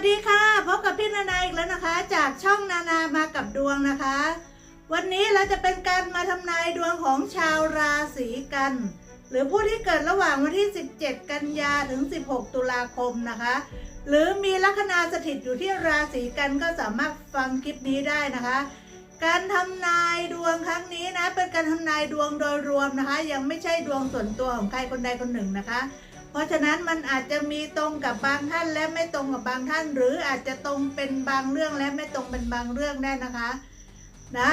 วัสดีค่ะพบกับพี่นานาอีกแล้วนะคะ จากช่องนานามากับดวงนะคะ วันนี้เราจะเป็นการมาทำนายดวงของชาวราศีกัน หรือผู้ที่เกิดระหว่างวันที่ 17 กันยาถึง 16 ตุลาคมนะคะ หรือมีลัคนาสถิตอยู่ที่ราศีกันก็สามารถฟังคลิปนี้ได้นะคะ การทำนายดวงครั้งนี้นะเป็นการทำนายดวงโดยรวมนะคะ ยังไม่ใช่ดวงส่วนตัวของใครคนใดคนหนึ่งนะคะ เพราะฉะนั้นมันอาจจะมีตรงกับบางท่านและไม่ตรงกับบางท่าน หรืออาจจะตรงเป็นบางเรื่องและไม่ตรงเป็นบางเรื่องได้นะคะนะ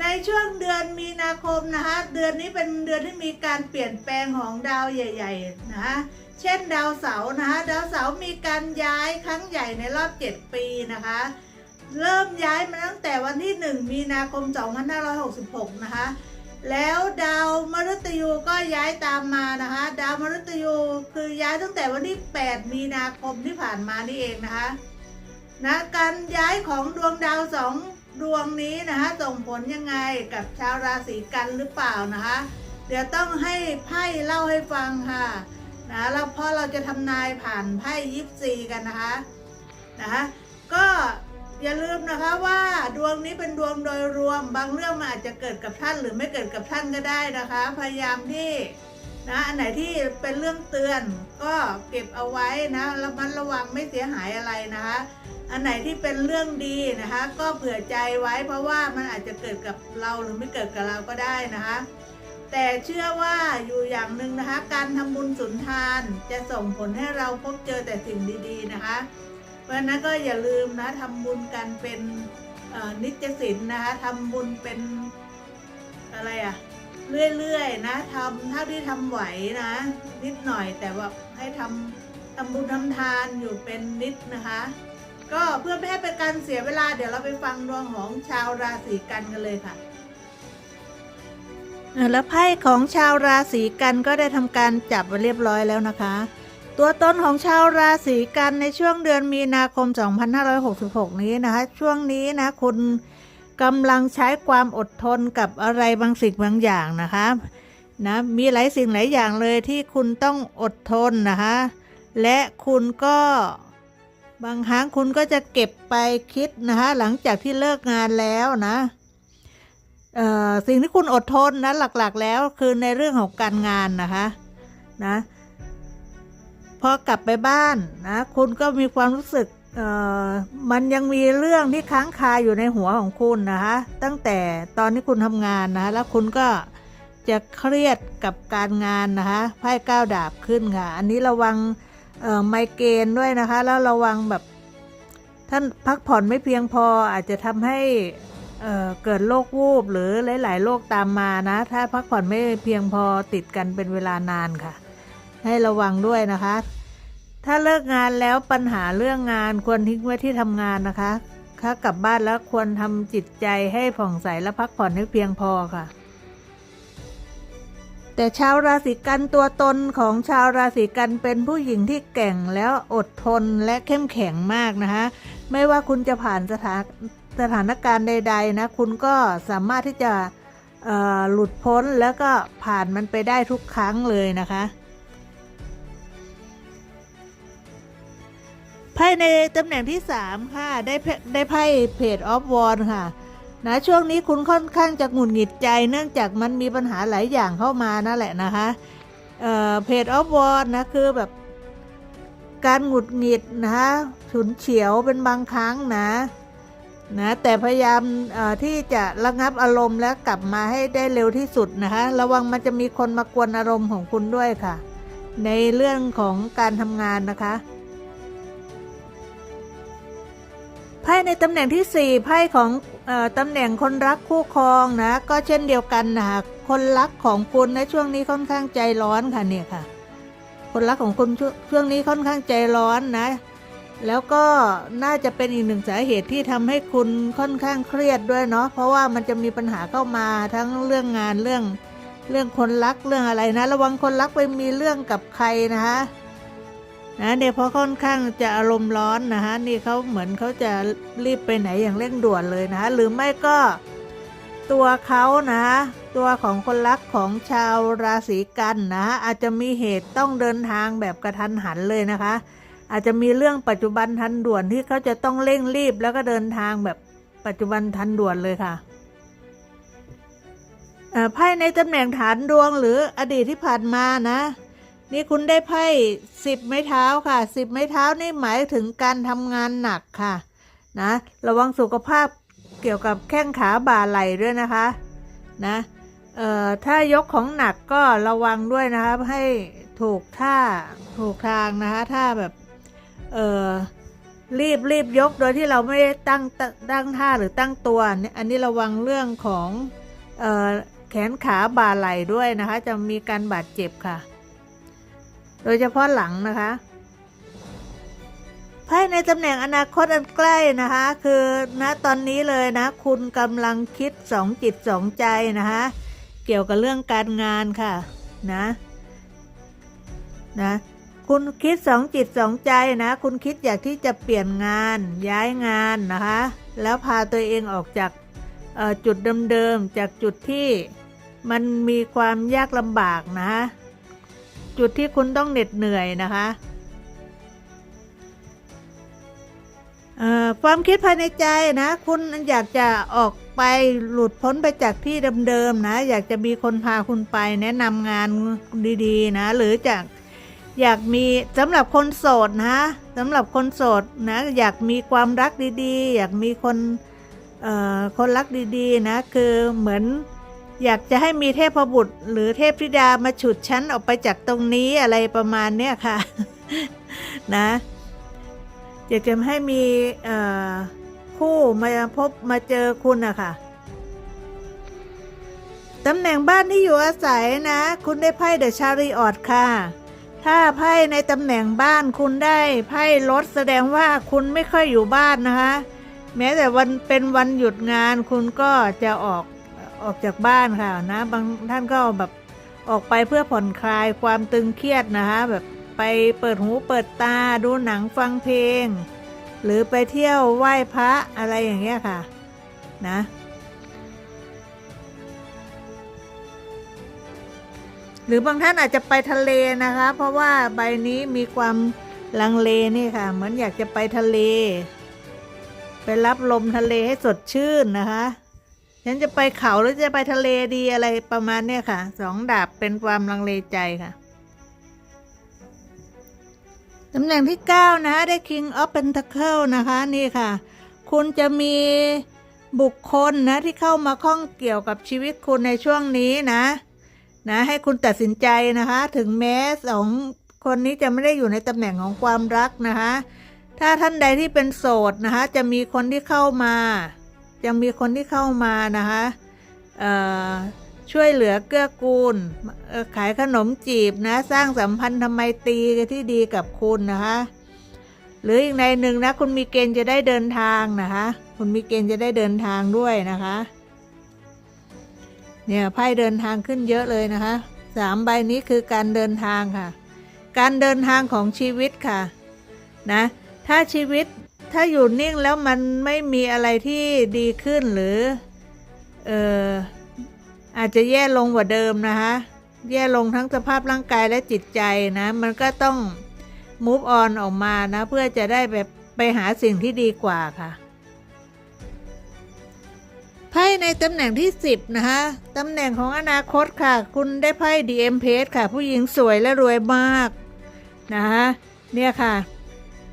ในช่วงเดือนมีนาคมนะคะเดือนนี้เป็นเดือนที่มีการเปลี่ยนแปลงของดาวใหญ่ๆนะคะเช่นดาวเสาร์นะคะดาวเสาร์มีการย้ายครั้งใหญ่ในรอบ 7 ปีนะคะ เริ่มย้ายมาตั้งแต่วันที่ 1 มีนาคม 2566 นะคะ แล้วดาวมฤตยูก็ย้ายตามมานะคะ ดาวมฤตยูคือย้ายตั้งแต่วันที่ 8 มีนาคมที่ผ่านมานี่เองนะคะนะการย้ายของดวงดาวสองดวงนี้นะคะส่งผลยังไงกับชาวราศีกันหรือเปล่านะคะ เดี๋ยวต้องให้ไพ่เล่าให้ฟังค่ะนะแล้วเพราะเราจะทำนายผ่านไพ่ยิปซีกันนะคะนะคะก็ อย่าลืมนะคะว่าดวงนี้เป็นดวงโดยรวม บางเรื่องมันอาจจะเกิดกับท่านหรือไม่เกิดกับท่านก็ได้นะคะ พยายามที่นะอันไหนที่เป็นเรื่องเตือนก็เก็บเอาไว้นะระมัดระวังไม่เสียหายอะไรนะคะ อันไหนที่เป็นเรื่องดีนะคะ ก็เผื่อใจไว้ เพราะว่ามันอาจจะเกิดกับเราหรือไม่เกิดกับเราก็ได้นะคะ แต่เชื่อว่าอยู่อย่างหนึ่งนะคะ การทำบุญสุนทานจะส่งผลให้เราพบเจอแต่สิ่งดี ๆ นะคะ เพราะนั้นก็อย่าลืมนะทำบุญกันเป็นนิจศิลนะคะทำบุญเป็นอะไรอะเรื่อยๆนะทำเท่าที่ทำไหวนะ นิดหน่อยแต่ว่าให้ทำทำบุญทำทานอยู่เป็นนิดนะคะ ก็เพื่อไม่ให้เป็นการเสียเวลาเดี๋ยวเราไปฟังดวงของชาวราศีกันกันเลยค่ะแล้วไพ่ของชาวราศีกันก็ได้ทำการจับเรียบร้อยแล้วนะคะ ตัวตนของชาวราศีกันในช่วงเดือนมีนาคม 2566 นี้นะคะ ช่วงนี้นะคุณกำลังใช้ความอดทนกับอะไรบางสิ่งบางอย่างนะคะนะมีหลายสิ่งหลายอย่างเลยที่คุณต้องอดทนนะคะและคุณก็บางครั้งคุณก็จะเก็บไปคิดนะคะหลังจากที่เลิกงานแล้วนะสิ่งที่คุณอดทนนะหลักๆแล้วคือในเรื่องของการงานนะคะนะ อ กลับไปบ้านนะคุณก็มีความรู้สึกมันยังมีเรื่องที่ค้างคาอยู่ในหัวของคุณนะคะตั้งแต่ตอนที่คุณทำงานนะแล้วคุณก็จะเครียดกับการงานนะคะไพ่ก้าวดาบขึ้นค่ะ อันนี้ระวังไมเกรนด้วยนะคะ แล้วระวังแบบท่านพักผ่อนไม่เพียงพออาจจะทำให้เเกิดโรควูบหรือหลาย ๆโรคตามมานะ ถ้าพักผ่อนไม่เพียงพอติดกันเป็นเวลานานค่ะ ให้ระวังด้วยนะคะ ถ้าเลิกงานแล้วปัญหาเรื่องงานควรทิ้งไว้ที่ทำงานนะคะถ้ากลับบ้านแล้วควรทำจิตใจให้ผ่องใสและพักผ่อนให้เพียงพอค่ะ แต่ชาวราศีกันตัวตนของชาวราศีกันเป็นผู้หญิงที่แก่งแล้วอดทนและเข้มแข็งมากนะคะ ไม่ว่าคุณจะผ่านสถานสถานการณ์ใด ๆ นะ คุณก็สามารถที่จะหลุดพ้นแล้วก็ผ่านมันไปได้ทุกครั้งเลยนะคะ ไพ่ในตำแหน่งที่ 3 ค่ะ ได้ได้ไพ่เพจออฟวอนค่ะนะช่วงนี้คุณค่อนข้างจะหงุดหงิดใจ เนื่องจากมันมีปัญหาหลายอย่างเข้ามานั่นแหละนะคะเอ่อเพจออฟวอนนะคือแบบ การหงุดหงิดนะคะฉุนเฉียวเป็นบางครั้งนะนะแต่พยายามที่จะระงับอารมณ์และกลับมาให้ได้เร็วที่สุดนะคะระวังมันจะมีคนมากวนอารมณ์ของคุณด้วยค่ะ ในเรื่องของการทำงานนะคะ ไพ่ในตำแหน่งที่ 4ไพ่ของออตำแหน่งคนรักคู่ครองนะ ก็เช่นเดียวกันนะคะคนรักของคุณในช่วงนี้ค่อนข้างใจร้อนค่ะเนี่ยค่ะ คนรักของคุณช่วงช่วงนี้ค่อนข้างใจร้อนนะ แล้วก็น่าจะเป็นอีกหนึ่งสาเหตุที่ทำให้คุณค่อนข้างเครียดด้วยเนาะเพราะว่ามันจะมีปัญหาเข้ามาทั้งเรื่องงานเรื่องเรื่องคนรักเรื่องอะไรนะ ระวังคนรักไปมีเรื่องกับใครนะคะ นะเนี่ยเพราะค่อนข้างจะอารมณ์ร้อนนะคะนี่เขาเหมือนเขาจะรีบไปไหนอย่างเร่งด่วนเลยนะคะหรือไม่ก็ตัวเขานะตัวของคนรักของชาวราศีกันนะอาจจะมีเหตุต้องเดินทางแบบกระทันหันเลยนะคะ อาจจะมีเรื่องปัจจุบันทันด่วนที่เขาจะต้องเร่งรีบแล้วก็เดินทางแบบปัจจุบันทันด่วนเลยค่ะไพ่ในตำแหน่งฐานดวงหรืออดีตที่ผ่านมานะ นี่คุณได้ไพ่สิบไม้เท้าค่ะสิบไม้เท้านี่หมายถึงการทำงานหนักค่ะนะระวังสุขภาพเกี่ยวกับแข้งขาบ่าไหล่ด้วยนะคะนะเอ่อถ้ายกของหนักก็ระวังด้วยนะคะให้ถูกท่าถูกทางนะคะถ้าแบบเอ่อรีบรีบยกโดยที่เราไม่ได้ตั้งตั้งตั้งท่าหรือตั้งตัวเนี่ยอันนี้ระวังเรื่องของเอ่อแขนขาบ่าไหล่ด้วยนะคะ จะมีการบาดเจ็บค่ะ โดยเฉพาะหลังนะคะไพ่ในตำแหน่งอนาคตอันใกล้นะคะ คือณตอนนี้เลยนะ คุณกำลังคิดสองจิตสองใจนะคะ เกี่ยวกับเรื่องการงานค่ะนะนะคุณคิดสองจิตสองใจนะ คุณคิดอยากที่จะเปลี่ยนงานย้ายงานนะคะ แล้วพาตัวเองออกจากจุดเดิมๆจากจุดที่มันมีความยากลำบากนะ จุดที่คุณต้องเหน็ดเหนื่อยนะคะเอ่อความคิดภายในใจนะ คุณอยากจะออกไปหลุดพ้นไปจากที่เดิมๆนะ อยากจะมีคนพาคุณไปแนะนำงานดีๆ นะ หรือจากอยากมีสำหรับคนโสดนะสำหรับคนโสดนะ อยากมีความรักดีๆ อยากมีคนเอ่อคนรักดีๆ นะ คือเหมือน อยากจะให้มีเทพบุตร หรือเทพธิดามาฉุดฉันออกไปจากตรงนี้อะไรประมาณเนี้ยค่ะนะอยากจะให้มีคู่มาพบมาเจอคุณอะค่ะตำแหน่งบ้านที่อยู่อาศัยนะ คุณได้ไพ่เดอะชาริออตค่ะ ถ้าไพ่ในตำแหน่งบ้านคุณได้ไพ่รถแสดงว่าคุณไม่ค่อยอยู่บ้านนะคะ แม้แต่วันเป็นวันหยุดงานคุณก็จะออก ออกจากบ้านค่ะนะบางท่านก็แบบออกไปเพื่อผ่อนคลายความตึงเครียดนะคะแบบไปเปิดหูเปิดตาดูหนังฟังเพลง หรือไปเที่ยวไหว้พระอะไรอย่างเงี้ยค่ะนะหรือบางท่านอาจจะไปทะเลนะคะ เพราะว่าใบนี้มีความลังเลนี่ค่ะ เหมือนอยากจะไปทะเล ไปรับลมทะเลให้สดชื่นนะคะ ฉันจะไปเขาหรือจะไปทะเลดีอะไรประมาณเนี้ยค่ะ สองดาบเป็นความลังเลใจค่ะตำแหน่งที่ 9 นะได้ King of Pentacle นะคะ นี่ค่ะ คุณจะมีบุคคลนะที่เข้ามาข้องเกี่ยวกับชีวิตคุณในช่วงนี้นะนะให้คุณตัดสินใจนะคะ ถึงแม้สองคนนี้จะไม่ได้อยู่ในตำแหน่งของความรักนะคะ ถ้าท่านใดที่เป็นโสดนะคะ จะมีคนที่เข้ามา จะมีคนที่เข้ามานะคะช่วยเหลือเกื้อกูล ขายขนมจีบนะ สร้างสัมพันธ์ทำไมตีที่ดีกับคุณนะคะ หรืออีกในหนึ่งนะ คุณมีเกณฑ์จะได้เดินทางนะคะ คุณมีเกณฑ์จะได้เดินทางด้วยนะคะ เนี่ยไพ่เดินทางขึ้นเยอะเลยนะคะสามใบนี้คือการเดินทางค่ะ การเดินทางของชีวิตค่ะนะ ถ้าชีวิต ถ้าอยู่นิ่งแล้วมันไม่มีอะไรที่ดีขึ้นหรือ เอออาจจะแย่ลงกว่าเดิมนะคะแย่ลงทั้งสภาพร่างกายและจิตใจนะ มันก็ต้อง move on ออกมานะ เพื่อจะได้แบบไปหาสิ่งที่ดีกว่าค่ะไพ่ในตำแหน่งที่ 10 นะคะตำแหน่งของอนาคตค่ะ คุณได้ไพ่ DM p a g e ค่ะ ผู้หญิงสวยและรวยมากนะคะเนี่ยค่ะ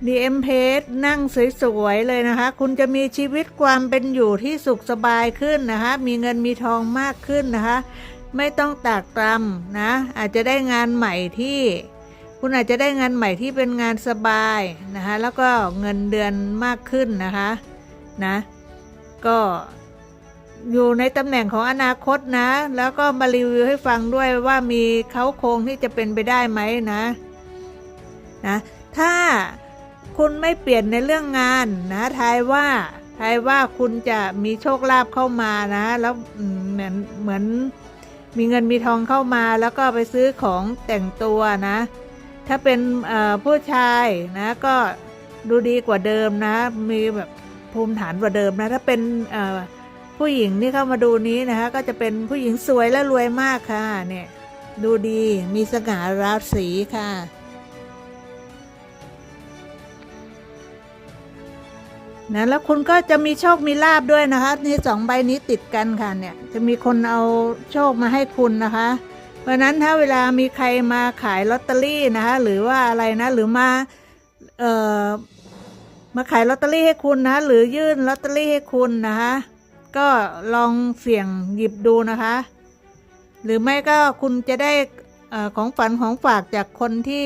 DM p a g e นั่งสวยๆเลยนะคะ คุณจะมีชีวิตความเป็นอยู่ที่สุขสบายขึ้นนะคะ มีเงินมีทองมากขึ้นนะคะ ไม่ต้องตากตรำนะ อาจจะได้งานใหม่ที่ คุณอาจจะได้งานใหม่ที่เป็นงานสบายนะคะ แล้วก็เงินเดือนมากขึ้นนะคะนะก็อยู่ในตำแหน่งของอนาคตนะ แล้วก็มารีวิวให้ฟังด้วยว่ามีเขาโครงที่จะเป็นไปได้ไหมนะนะถ้า คุณไม่เปลี่ยนในเรื่องงานนะทายว่าทายว่าคุณจะมีโชคลาภเข้ามานะ แล้วเหมือนเหมือนมีเงินมีทองเข้ามาแล้วก็ไปซื้อของแต่งตัวนะ ถ้าเป็นผู้ชายนะก็ดูดีกว่าเดิมนะ มีแบบภูมิฐานกว่าเดิมนะ ถ้าเป็นผู้หญิงที่เข้ามาดูนี้นะคะก็จะเป็นผู้หญิงสวยและรวยมากค่ะเนี่ยดูดีมีสง่าราศีค่ะ นะแล้วคุณก็จะมีโชคมีลาบด้วยนะคะนี่สองใบนี้ติดกันค่ะเนี่ยจะมีคนเอาโชคมาให้คุณนะคะ เพราะนั้นถ้าเวลามีใครมาขายลอตเตอรี่นะคะหรือว่าอะไรนะหรือมาเอ่อมาขายลอตเตอรี่ให้คุณนะหรือยื่นลอตเตอรี่ให้คุณนะคะก็ลองเสี่ยงหยิบดูนะคะ หรือไม่ก็คุณจะได้ออของฝันของฝากจากคนที่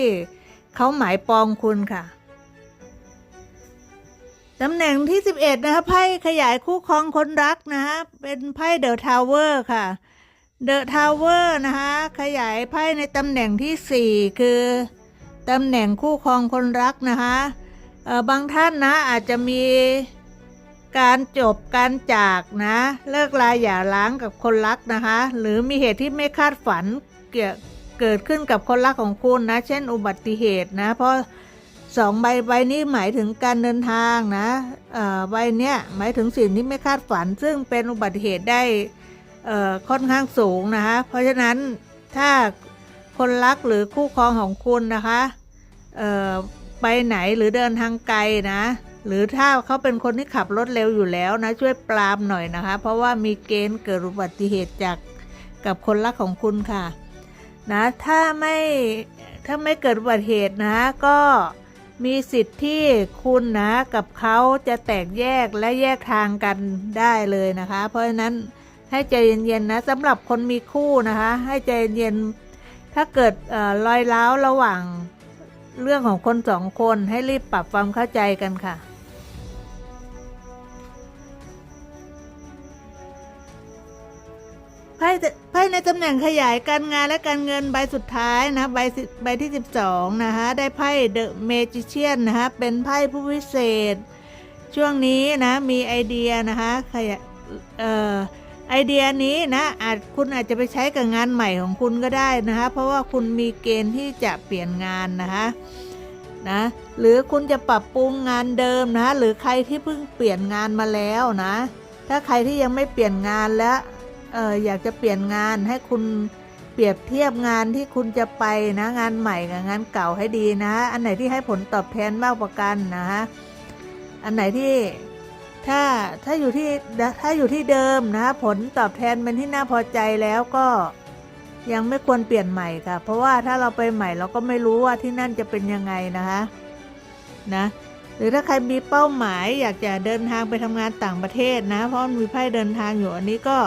เขาหมายปองคุณค่ะ ตำแหน่งที่ 11 นะคะไพ่ขยายคู่ครองคนรักนะคะเป็นไพ่เดอะทาวเวอร์ค่ะเดอะทาวเวอร์นะคะขยายไพ่ในตำแหน่งที่ 4 คือตำแหน่งคู่ครองคนรักนะคะเออบางท่านนะอาจจะมีการจบการจากนะเลิกลาหย่าร้างกับคนรักนะคะ หรือมีเหตุที่ไม่คาดฝันเกี่ยวเกิดขึ้นกับคนรักของคุณนะ เช่นอุบัติเหตุนะ เพราะ สองใบใบนี้หมายถึงการเดินทางนะใบเนี้ยหมายถึงสิ่งที่ไม่คาดฝัน ซึ่งเป็นอุบัติเหตุได้ค่อนข้างสูงนะคะเพราะฉะนั้นถ้าคนรักหรือคู่ครองของคุณนะคะไปไหนหรือเดินทางไกลนะ หรือถ้าเขาเป็นคนที่ขับรถเร็วอยู่แล้วนะช่วยปรามหน่อยนะคะ เพราะว่ามีเกณฑ์เกิดอุบัติเหตุจากกับคนรักของคุณค่ะนะถ้าไม่ถ้าไม่เกิดอุบัติเหตุนะก็ มีสิทธิ์ที่คุณนะกับเขาจะแตกแยกและแยกทางกันได้เลยนะคะ เพราะฉะนั้นให้ใจเย็นๆนะสำหรับคนมีคู่นะคะ ให้ใจเย็นๆถ้าเกิดเอ่อรอยร้าวระหว่างเรื่องของคนสองคนให้รีบปรับความเข้าใจกันค่ะ ไพ่ไพ่ในตำแหน่งขยายการงานและการเงินใบสุดท้ายนะใบสิใบที่ 12 นะคะ ได้ไพ่เดอะเมจิเชียนนะคะเป็นไพ่ผู้วิเศษ ช่วงนี้นะมีไอเดียนะคะขยายเอ่อไอเดียนี้นะอาจคุณอาจจะไปใช้กับงานใหม่ของคุณก็ได้นะคะเพราะว่าคุณมีเกณฑ์ที่จะเปลี่ยนงานนะคะนะหรือคุณจะปรับปรุงงานเดิมนะหรือใครที่เพิ่งเปลี่ยนงานมาแล้วนะ ถ้าใครที่ยังไม่เปลี่ยนงานแล้ว อออยากจะเปลี่ยนงานให้คุณเปรียบเทียบงานที่คุณจะไปนะงานใหม่กับงานเก่าให้ดีนะ อันไหนที่ให้ผลตอบแทนมากกว่ากันนะฮะอันไหนที่ถ้าถ้าอยู่ที่ถ้าอยู่ที่เดิมนะผลตอบแทนเป็นที่น่าพอใจแล้วก็ยังไม่ควรเปลี่ยนใหม่ค่ะ เพราะว่าถ้าเราไปใหม่เราก็ไม่รู้ว่าที่นั่นจะเป็นยังไงนะคะนะหรือถ้าใครมีเป้าหมายอยากจะเดินทางไปทำงานต่างประเทศนะ เพราะมันมีไพ่เดินทางอยู่อันนี้ก็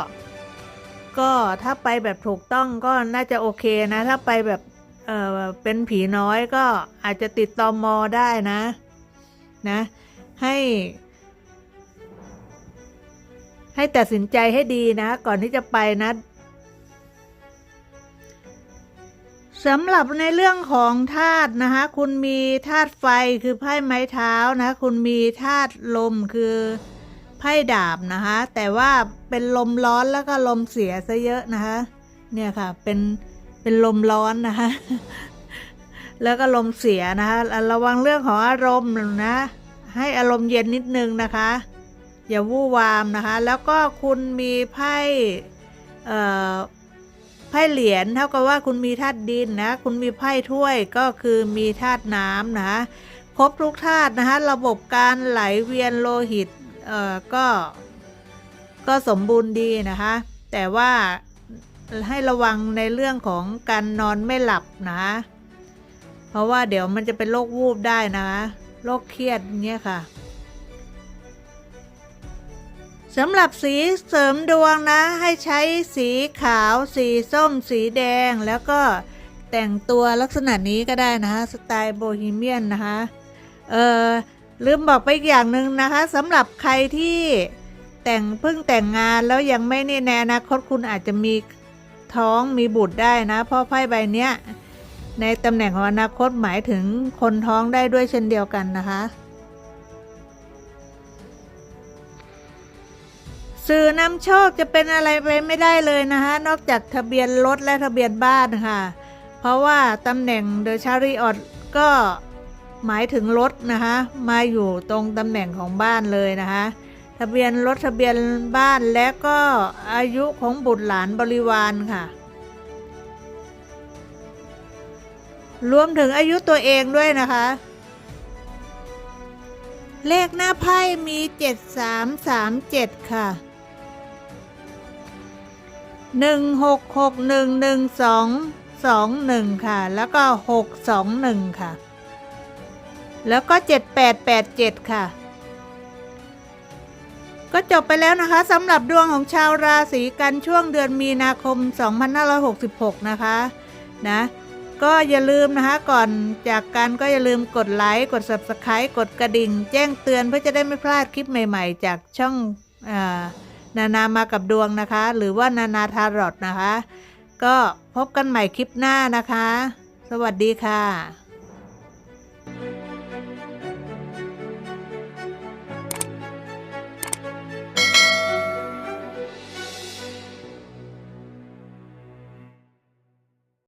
ก็ถ้าไปแบบถูกต้องก็น่าจะโอเคนะ ถ้าไปแบบเออเป็นผีน้อยก็อาจจะติดตอมอได้นะนะ ให้ให้ตัดสินใจให้ดีนะ ก่อนที่จะไปนะสำหรับในเรื่องของธาตุนะคะคุณมีธาตุไฟคือไพ่ไม้เท้านะ คุณมีธาตุลมคือ ไพ่ดาบนะคะ แต่ว่าเป็นลมร้อนแล้วก็ลมเสียซะเยอะนะคะ เนี่ยค่ะเป็นเป็นลมร้อนนะคะ แล้วก็ลมเสียนะคะ ระวังเรื่องของอารมณ์นะ ให้อารมณ์เย็นนิดนึงนะคะ อย่าวู่วามนะคะ แล้วก็คุณมีไพ่ไพ่เหรียญเท่ากับว่าคุณมีธาตุดินนะ คุณมีไพ่ถ้วยก็คือมีธาตุน้ำนะคะครบทุกธาตุนะคะระบบการไหลเวียนโลหิต เออก็ก็สมบูรณ์ดีนะคะ แต่ว่าให้ระวังในเรื่องของการนอนไม่หลับนะคะเพราะว่าเดี๋ยวมันจะเป็นโรควูบได้นะคะโรคเครียดเงี้ยค่ะสำหรับสีเสริมดวงนะ ให้ใช้สีขาว สีส้ม สีแดง แล้วก็แต่งตัวลักษณะนี้ก็ได้นะคะสไตล์โบฮีเมียนนะคะ เออ ลืมบอกไปอีกอย่างหนึ่งนะคะสำหรับใครที่แต่งเพิ่งแต่งงานแล้วยังไม่นี่ในอนาคตคุณอาจจะมีท้องมีบุตรได้นะ เพราะไพ่ใบเนี้ย ในตำแหน่งของอนาคตหมายถึงคนท้องได้ด้วยเช่นเดียวกันนะคะ สื่อนำโชคจะเป็นอะไรไปไม่ได้เลยนะคะ นอกจากทะเบียนรถและทะเบียนบ้านค่ะ เพราะว่าตำแหน่งเดอะชาริออตก็ หมายถึงรถนะคะมาอยู่ตรงตำแหน่งของบ้านเลยนะคะทะเบียนรถทะเบียนบ้านและก็อายุของบุตรหลานบริวารค่ะ รวมถึงอายุตัวเองด้วยนะคะ เลขหน้าไพ่มีเจ็ดสามสามเจ็ดค่ะหนึ่งหกหกหนึ่งหนึ่งสองสองหนึ่งค่ะ แล้วก็หกสองหนึ่งค่ะ แล้วก็เจ็ดแปดแปดเจ็ดค่ะ ก็จบไปแล้วนะคะสำหรับดวงของชาวราศีกันช่วงเดือนมีนาคม 2566 นะคะนะก็อย่าลืมนะคะก่อนจากกันก็อย่าลืมกดไลค์กด Subscribe กดกระดิ่ง แจ้งเตือนเพื่อจะได้ไม่พลาดคลิปใหม่ๆ จากช่องอนานามากับดวงนะคะ หรือว่านานาทารอดนะคะ ก็พบกันใหม่คลิปหน้านะคะ สวัสดีค่ะ